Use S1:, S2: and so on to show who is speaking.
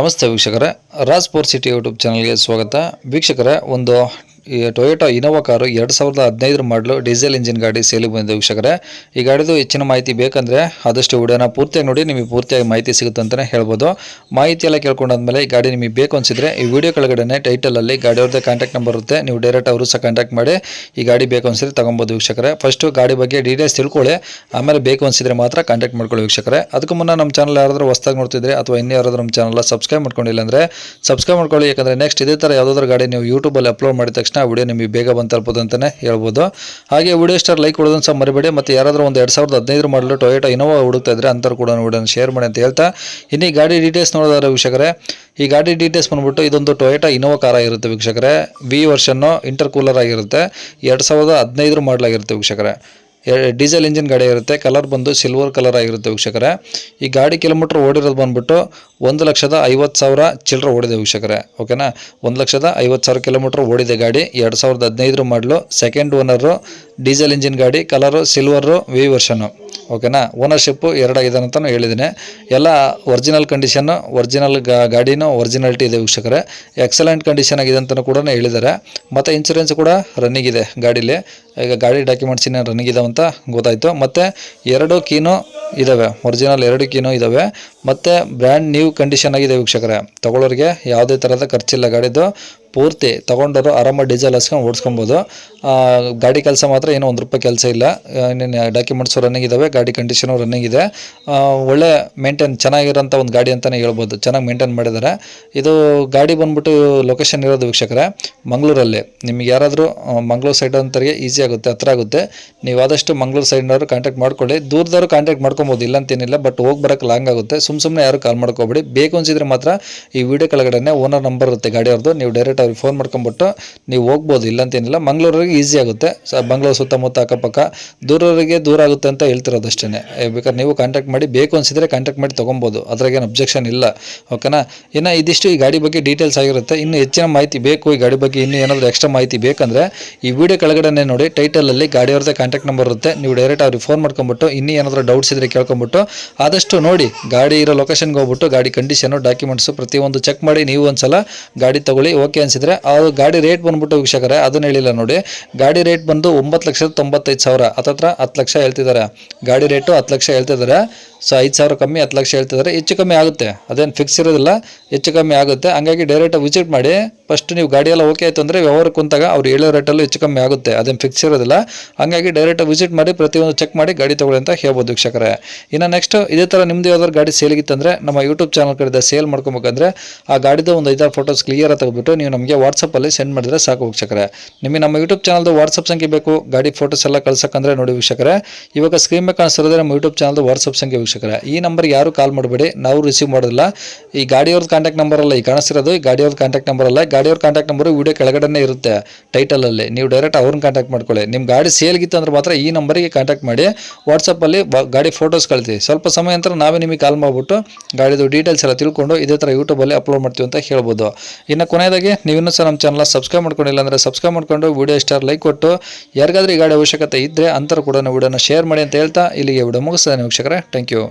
S1: ನಮಸ್ತೆ ವೀಕ್ಷಕರೇ Raj four city YouTube ಚಾನಲ್ಗೆ ಸ್ವಾಗತ. ವೀಕ್ಷಕರೇ ಒಂದು ಟೊಯೋಟಾ ಇನೋವಾ ಕಾರು ಎರಡು ಸಾವಿರದ ಹದಿನೈದರ ಮಾಡಲು ಡೀಸೆಲ್ ಇಂಜಿನ್ ಗಾಡಿ ಸೇಲಿಗೆ ಬಂದಿದೆ ವೀಕ್ಷಕರೇ. ಈ ಗಾಡಿದು ಹೆಚ್ಚಿನ ಮಾಹಿತಿ ಬೇಕಂದರೆ ಆದಷ್ಟು ವಿಡಿಯೋನ ಪೂರ್ತಿಯಾಗಿ ನೋಡಿ, ನಿಮಗೆ ಪೂರ್ತಿಯಾಗಿ ಮಾಹಿತಿ ಸಿಗುತ್ತೆ ಅಂತಲೇ ಹೇಳ್ಬೋದು. ಮಾಹಿತಿ ಎಲ್ಲ ಕೇಳ್ಕೊಂಡಾದ್ಮೇಲೆ ಈ ಗಾಡಿ ನಿಮಗೆ ಬೇಕು ಅನಿಸಿದ್ರೆ ಈ ವಿಡಿಯೋ ಕೆಳಗಡೆ ಟೈಟಲಲ್ಲಿ ಗಾಡಿಯವ್ರದ್ದೇ ಕಾಂಟ್ಯಾಕ್ಟ್ ನಂಬರ್ ಇರುತ್ತೆ, ನೀವು ಡೈರೆಕ್ಟ್ ಅವರು ಸಹ ಕಾಂಟ್ಯಾಕ್ಟ್ ಮಾಡಿ ಈ ಗಾಡಿ ಬೇಕು ಅನಿಸಿದ್ರೆ ತಗೊಬೋದು ವೀಕ್ಷಕರೇ. ಫಸ್ಟು ಗಾಡಿ ಬಗ್ಗೆ ಡೀಟೇಲ್ಸ್ ತಿಳ್ಕೊಳ್ಳಿ, ಆಮೇಲೆ ಬೇಕು ಅನಿಸಿದ್ರೆ ಮಾತ್ರ ಕಾಂಟ್ಯಾಕ್ಟ್ ಮಾಡ್ಕೊಳ್ಳಿ ವೀಕ್ಷಕರೇ. ಅದಕ್ಕೂ ಮುನ್ನ ನಮ್ಮ ಚಾನಲ್ ಯಾರಾದರೂ ಹೊಸ್ದಾಗಿ ನೋಡ್ತಿದ್ರೆ ಅಥವಾ ಇನ್ನೂ ಯಾರಾದರೂ ನಮ್ಮ ಚಾನಲ್ ಸಬ್ಸ್ಕ್ರೈಬ್ ಮಾಡ್ಕೊಂಡಿಲ್ಲ ಅಂದರೆ ಸಬ್ಸ್ಕ್ರೈಬ್ ಮಾಡ್ಕೊಳ್ಳಿ, ಯಾಕಂದರೆ ನೆಕ್ಸ್ಟ್ ಇದೇ ಥರ ಯಾವುದಾದ್ರೂ ಗಾಡಿ ನೀವು ಯೂಟ್ಯೂಬಲ್ಲಿ ಅಪ್ಲೋಡ್ ಮಾಡಿದ ತಕ್ಷಣ ವಿಡಿಯೋ ನಿಮಗೆ ಬೇಗ ಬಂದು ತಲುಪೋದು ಅಂತಲೇ ಹೇಳ್ಬೋದು. ಹಾಗೆ ವಿಡಿಯೋ ಸ್ಟಾರ್ ಲೈಕ್ ಕೊಡೋದನ್ನು ಸಹ ಮರಿಬೇಡಿ. ಮತ್ತು ಯಾರಾದರೂ ಒಂದು ಎರಡು ಸಾವಿರದ ಹದಿನೈದು ಮಾಡಲು ಟೊಯೋಟೋ ಇನೋವಾ ಹುಡುಕ್ತಾ ಇದ್ದರೆ ಅಂಥವ್ರು ಕೂಡ ವಿಡಿಯೋನ ಶೇರ್ ಮಾಡಿ ಅಂತ ಹೇಳ್ತಾ. ಇನ್ನು ಈ ಗಾಡಿ ಡೀಟೇಲ್ಸ್ ನೋಡೋದಾದ್ರೆ ವೀಕ್ಷಕರೇ, ಈ ಗಾಡಿ ಡೀಟೇಲ್ಸ್ ಬಂದ್ಬಿಟ್ಟು ಇದೊಂದು ಟೊಯೋಟಾ ಇನೋವಾ ಕಾರ ಆಗಿರುತ್ತೆ ವೀಕ್ಷಕರೇ. ವಿ ವರ್ಷನ್ನು ಇಂಟರ್ ಕೂಲರ್ ಆಗಿರುತ್ತೆ. ಎರಡು ಸಾವಿರದ ಹದಿನೈದು ಮಾಡಲಾಗಿರುತ್ತೆ ವೀಕ್ಷಕರೇ. ಡೀಸೆಲ್ ಇಂಜಿನ್ ಗಾಡಿ ಇರುತ್ತೆ, ಕಲರ್ ಬಂದು ಸಿಲ್ವರ್ ಕಲರ್ ಆಗಿರುತ್ತೆ ವೀಕ್ಷಕರೇ. ಈ ಗಾಡಿ ಕಿಲೋಮೀಟ್ರ್ ಓಡಿರೋದು ಬಂದ್ಬಿಟ್ಟು ಒಂದು ಲಕ್ಷದ ಐವತ್ತು ಸಾವಿರ ಚಿಲ್ಲರೆ ಓಡಿದೆ ವೀಕ್ಷಕರೇ, ಓಕೆನಾ? ಒಂದು ಲಕ್ಷದ ಐವತ್ತು ಸಾವಿರ ಕಿಲೋಮೀಟ್ರ್ ಓಡಿದೆ ಗಾಡಿ, ಎರಡು ಸಾವಿರದ ಹದಿನೈದರ ಮಾಡಲು ಸೆಕೆಂಡ್ ಓನರು ಡೀಸೆಲ್ ಇಂಜಿನ್ ಗಾಡಿ ಕಲರು ಸಿಲ್ವರು ವಿ ವರ್ಷನು ಓಕೆನಾ? ಓನರ್ಶಿಪ್ಪು ಎರಡಾಗಿದೆ ಅಂತಲೂ ಹೇಳಿದ್ದೀನಿ. ಎಲ್ಲ ಒರಿಜಿನಲ್ ಕಂಡೀಷನ್ನು ಒರಿಜಿನಲ್ ಗಾಡಿನೂ ಒರಿಜಿನಾಲಿಟಿ ಇದೆ ವೀಕ್ಷಕರೇ. ಎಕ್ಸಲೆಂಟ್ ಕಂಡೀಷನ್ ಆಗಿದೆ ಅಂತಲೂ ಕೂಡ ಹೇಳಿದ್ದಾರೆ. ಮತ್ತು ಇನ್ಶೂರೆನ್ಸ್ ಕೂಡ ರನ್ನಿಂಗ್ ಇದೆ ಗಾಡೀಲಿ. ಈಗ ಗಾಡಿ ಡಾಕ್ಯುಮೆಂಟ್ಸ್ ಇನ್ನೂ ರನ್ನಿಂಗ್ ಇದಾವಂತ ಗೊತ್ತಾಯಿತು. ಮತ್ತು ಎರಡು ಕೀನು ಇದ್ದಾವೆ ಒರಿಜಿನಲ್ ಎರಡು ಕೀನು ಇದ್ದಾವೆ ಮತ್ತು ಬ್ರ್ಯಾಂಡ್ ನ್ಯೂ ಕಂಡೀಷನ್ ಆಗಿದೆ ವೀಕ್ಷಕರೇ. ತಗೊಳ್ಳೋರಿಗೆ ಯಾವುದೇ ಥರದ ಖರ್ಚಿಲ್ಲ. ಗಾಡಿದು ಪೂರ್ತಿ ತೊಗೊಂಡವರು ಆರಾಮಾಗಿ ಡೀಸೆಲ್ ಹಸ್ಕೊಂಡು ಓಡಿಸ್ಕೊಬೋದು. ಗಾಡಿ ಕೆಲಸ ಮಾತ್ರ ಏನೋ ಒಂದು ರೂಪಾಯಿ ಕೆಲಸ ಇಲ್ಲ. ಇನ್ನೇನು ಡಾಕ್ಯುಮೆಂಟ್ಸು ರನ್ನಿಂಗ್ ಇದ್ದಾವೆ ಗಾಡಿ ಕಂಡೀಷನು ರನ್ನಿಂಗ್ ಇದೆ. ಒಳ್ಳೆ ಮೇಂಟೈನ್ ಚೆನ್ನಾಗಿರೋಂಥ ಒಂದು ಗಾಡಿ ಅಂತಲೇ ಹೇಳ್ಬೋದು. ಚೆನ್ನಾಗಿ ಮೇಂಟೈನ್ ಮಾಡಿದ್ದಾರೆ ಇದು ಗಾಡಿ ಬಂದ್ಬಿಟ್ಟು ಲೊಕೇಶನ್ ಇರೋದು ವೀಕ್ಷಕರೇ, ಮಂಗಳೂರಲ್ಲಿ. ನಿಮಗೆ ಯಾರಾದರೂ ಮಂಗಳೂರು ಸೈಡ್ ಅಂತರಿಗೆ ಈಸಿ ಆಗುತ್ತೆ, ಹತ್ರ ಆಗುತ್ತೆ. ನೀವು ಆದಷ್ಟು ಮಂಗಳೂರು ಸೈಡ್ನವರು ಕಾಂಟ್ಯಾಕ್ಟ್ ಮಾಡ್ಕೊಳ್ಳಿ. ದೂರದವರು ಕಾಂಟ್ಯಾಕ್ಟ್ ಮಾಡ್ಕೊಬೋದು ಇಲ್ಲ ಅಂತೇನಿಲ್ಲ ಬಟ್ ಹೋಗಿ ಬರೋಕ್ಕೆ ಲಾಂಗ್ ಆಗುತ್ತೆ. ಸುಮ್ ಸುಮ್ಮನೆ ಯಾರು ಕಾಲ್ ಮಾಡ್ಕೋಬೇಡಿ. ಬೇಕು ಅನ್ಸಿದ್ರೆ ಮಾತ್ರ ಈ ವಿಡಿಯೋ ಕೆಳಗಡೆ ಓನರ್ ನಂಬರ್ ಇರುತ್ತೆ ಗಾಡಿಯವ್ರದ್ದು ನೀವು ಡೈರೆಕ್ಟ್ ಅವ್ರಿಗೆ ಫೋನ್ ಮಾಡ್ಕೊಂಬಿಟ್ಟು ನೀವು ಹೋಗ್ಬೋದು, ಇಲ್ಲ ಅಂತೇನಿಲ್ಲ ಮಂಗಳೂರಿಗೆ ಈಸಿ ಆಗುತ್ತೆ. ಸೊ ಮಂಗಳೂರು ಸುತ್ತಮುತ್ತ ಅಕ್ಕಪಕ್ಕ. ದೂರವರಿಗೆ ದೂರ ಆಗುತ್ತೆ ಅಂತ ಹೇಳ್ತಿರೋದು ಅಷ್ಟೇ ಬೇಕಾದ್ರೆ ನೀವು ಕಾಂಟ್ಯಾಕ್ಟ್ ಮಾಡಿ, ಬೇಕು ಅನ್ಸಿದ್ರೆ ಕಾಂಟ್ಯಾಕ್ಟ್ ಮಾಡಿ ತೊಗೊಬೋದು. ಅದ್ರಾಗೇನು ಅಬ್ಜೆಕ್ಷನ್ ಇಲ್ಲ. ಓಕೆನಾ ಇನ್ನು ಇದಿಷ್ಟು ಈ ಗಾಡಿ ಬಗ್ಗೆ ಡೀಟೇಲ್ಸ್ ಆಗಿರುತ್ತೆ. ಇನ್ನು ಹೆಚ್ಚಿನ ಮಾಹಿತಿ ಬೇಕು. ಈ ಗಾಡಿ ಬಗ್ಗೆ ಇನ್ನೂ ಏನಾದರೂ ಎಕ್ಸ್ಟ್ರಾ ಮಾಹಿತಿ ಬೇಕಂದ್ರೆ ಈ ವಿಡಿಯೋ ಕೆಳಗಡೆ ನೋಡಿ ಟೈಟಲಲ್ಲಿ ಗಾಡಿಯವ್ರದ್ದೇ ಕಾಂಟ್ಯಾಕ್ಟ್ ನಂಬರ್ ಇರುತ್ತೆ. ನೀವು ಡೈರೆಕ್ಟ್ ಅವ್ರಿಗೆ ಫೋನ್ ಮಾಡ್ಕೊಂಬಿಟ್ಟು, ಇನ್ನೂ ಏನಾದರೂ ಡೌಟ್ಸ್ ಇದ್ರೆ ಕೇಳ್ಕೊಂಬಿಟ್ಟು ಆದಷ್ಟು ನೋಡಿ, ಗಾಡಿ ಇರೋ ಲೊಕೇಶನ್ಗೆ ಹೋಗ್ಬಿಟ್ಟು ಗಾಡಿ ಕಂಡೀಷನು ಡಾಕ್ಯುಮೆಂಟ್ಸು ಪ್ರತಿಯೊಂದು ಚೆಕ್ ಮಾಡಿ ನೀವು ಒಂದ್ಸಲ ಗಾಡಿ ತಗೊಳ್ಳಿ ಓಕೆ ಅನಿಸಿದ್ರೆ ಆ ಗಾಡಿ ರೇಟ್ ಬಂದ್ಬಿಟ್ಟು ವೀಕ್ಷಕರೇ ಅದನ್ನ ಹೇಳಿಲ್ಲ ನೋಡಿ. ಗಾಡಿ ರೇಟ್ ಬಂದು ಒಂಬತ್ತು ಲಕ್ಷದ ತೊಂಬತ್ತೈದು ಸಾವಿರ. ಹತ್ತತ್ರ ಹತ್ತು ಲಕ್ಷ ಹೇಳ್ತಿದ್ದಾರೆ. ಗಾಡಿ ರೇಟು ಹತ್ತು ಲಕ್ಷ ಹೇಳ್ತಿದ್ದಾರೆ. ಸೊ ಐದು ಸಾವಿರ ಕಮ್ಮಿ, ಹತ್ತು ಲಕ್ಷ ಹೇಳ್ತಿದ್ದಾರೆ. ಹೆಚ್ಚು ಕಮ್ಮಿ ಆಗುತ್ತೆ. ಅದೇನು ಫಿಕ್ಸ್ ಇರೋದಿಲ್ಲ. ಹೆಚ್ಚು ಕಮ್ಮಿ ಆಗುತ್ತೆ. ಹಂಗಾಗಿ ಡೈರೆಕ್ಟ್ ವಿಸಿಟ್ ಮಾಡಿ ಫಸ್ಟ್ ನೀವು ಗಾಡಿ ಎಲ್ಲ ಓಕೆ ಆಯಿತು ಅಂದರೆ ವ್ಯವಹಾರಕ್ಕೆ ಕುಂತಾಗ ಅವ್ರು ಹೇಳೋ ರೇಟಲ್ಲೂ ಹೆಚ್ಚು ಕಮ್ಮಿ ಆಗುತ್ತೆ. ಅದೇನು ಫಿಕ್ಸ್ ಇರೋದಿಲ್ಲ. ಹಂಗಾಗಿ ಡೈರೆಕ್ಟ್ ವಿಸಿಟ್ ಮಾಡಿ, ಪ್ರತಿಯೊಂದು ಚೆಕ್ ಮಾಡಿ ಗಾಡಿ ತೊಗೊಳ್ಳಿ ಅಂತ ಹೇಳ್ಬೋದು ವೀಕ್ಷಕರೇ. ಇನ್ನು ನೆಕ್ಸ್ಟ್ ಇದೇ ಥರ ನಿಮ್ಮದು ಯಾವ್ದಾದ್ರು ಗಾಡಿ ಸೇಲಿಗಿತ್ತಂದರೆ ನಮ್ಮ ಯೂಟ್ಯೂಬ್ ಚಾನಲ್ ಕಡೆ ಸೇಲ್ ಮಾಡ್ಕೊಬೇಕಂದ್ರೆ ಆ ಗಾಡಿದು ಒಂದು ಐದಾರು ಫೋಟೋಸ್ ಕ್ಲಿಯರ್ ತೆಗೆದ್ಬಿಟ್ಟು ನೀವು ನಮಗೆ ವಾಟ್ಸಪ್ಪಲ್ಲಿ ಸೆಂಡ್ ಮಾಡಿದ್ರೆ ಸಾಕು ವೀಕ್ಷಕರೇ. ನಿಮಗೆ ನಮ್ಮ ಯೂಟ್ಯೂಬ್ ಚಾನಲ್ದು ವಾಟ್ಸಪ್ ಸಂಖ್ಯೆ ಬೇಕು, ಗಾಡಿ ಫೋಟೋಸ್ ಎಲ್ಲ ಕಳ್ಸಕ್ಕಂದ್ರೆ ನೋಡಿ ವೀಕ್ಷಕರೇ. ಇವಾಗ ಸ್ಕ್ರೀನ್ ಮೇಲೆ ಕಾಣಿಸ್ತಿರೋದೇ ನಮ್ಮ ಯೂಟ್ಯೂಬ್ ಚಾನಲ್ದು ವಾಟ್ಸಪ್ ಸಂಖ್ಯೆ ವೀಕ್ಷಕರೇ. ಈ ನಂಬರ್ಗೆ ಯಾರು ಕಾಲ್ ಮಾಡಬೇಡಿ, ನಾವು ರಿಸೀವ್ ಮಾಡೋದಿಲ್ಲ. ಈ ಗಾಡಿಯವ್ರದ್ದು ಕಾಂಟ್ಯಾಕ್ಟ್ ನಂಬರ್ ಅಲ್ಲ, ಈ ಕಾಣಿಸ್ತಿರೋದು ಈ ಗಾಡಿಯವ್ರ ಕಾಂಟ್ಯಾಕ್ಟ್ ನಂಬರ್ ಅಲ್ಲ. ಗಾಡಿಯವ್ರ ಕಾಂಟ್ಯಾಕ್ಟ್ ನಂಬರ್ ವಿಡಿಯೋ ಕೆಳಗಡೆನೇ ಇರುತ್ತೆ ಟೈಟಲಲ್ಲಿ ನೀವು ಡೈರೆಕ್ಟ್ ಅವ್ರನ್ನ ಕಾಂಟ್ಯಾಕ್ಟ್ ಮಾಡ್ಕೊಳ್ಳಿ. ನಿಮ್ಮ ಗಾಡಿ ಸೇಲ್ಗಿತ್ತು ಅಂದ್ರೆ ಮಾತ್ರ ಈ ನಂಬರಿಗೆ ಕಾಂಟ್ಯಾಕ್ಟ್ ಮಾಡಿ ವಾಟ್ಸಪ್ಪಲ್ಲಿ ಗಾಡಿ ಫೋಟೋಸ್ ಕಳಿಸಿ ಸ್ವಲ್ಪ ಸಮಯ ನಂತರ ನಾವೇ ನಿಮಗೆ ಕಾಲ್ ಮಾಡಿಬಿಟ್ಟು ಗಾಡಿದು ಡೀಟೇಲ್ಸ್ ಎಲ್ಲ ತಿಳ್ಕೊಂಡು ಇದೇ ಥರ ಯೂಟ್ಯೂಬಲ್ಲಿ ಅಪ್ಲೋಡ್ ಮಾಡ್ತೀವಿ ಅಂತ ಹೇಳ್ಬೋದು. ಇನ್ನು ಕೊನೆಯದಾಗಿ ನೀವಿನ್ನೂ ಸಹ ನಮ್ಮ ಚಾನಲ್ ಸಬ್ಸ್ಕ್ರೈಬ್ ಮಾಡ್ಕೊಂಡಿಲ್ಲ ಅಂದರೆ ಸಬ್ಸ್ಕ್ರೈಬ್ ಮಾಡ್ಕೊಂಡು ವಿಡಿಯೋ ಸ್ಟಾರ್ ಲೈಕ್ ಕೊಟ್ಟು, ಯಾರಿಗಾದ್ರೂ ಈ ಗಾಡಿ ಅವಶ್ಯಕತೆ ಇದ್ದರೆ ಅಂತರ ಕೂಡ ವೀಡಿಯೋನ ಶೇರ್ ಮಾಡಿ ಅಂತ ಹೇಳ್ತಾ ಇಲ್ಲಿಗೆ ವಿಡಿಯೋ ಮುಗಿಸ್ತೇನೆ ವೀಕ್ಷಕರೇ. Thank you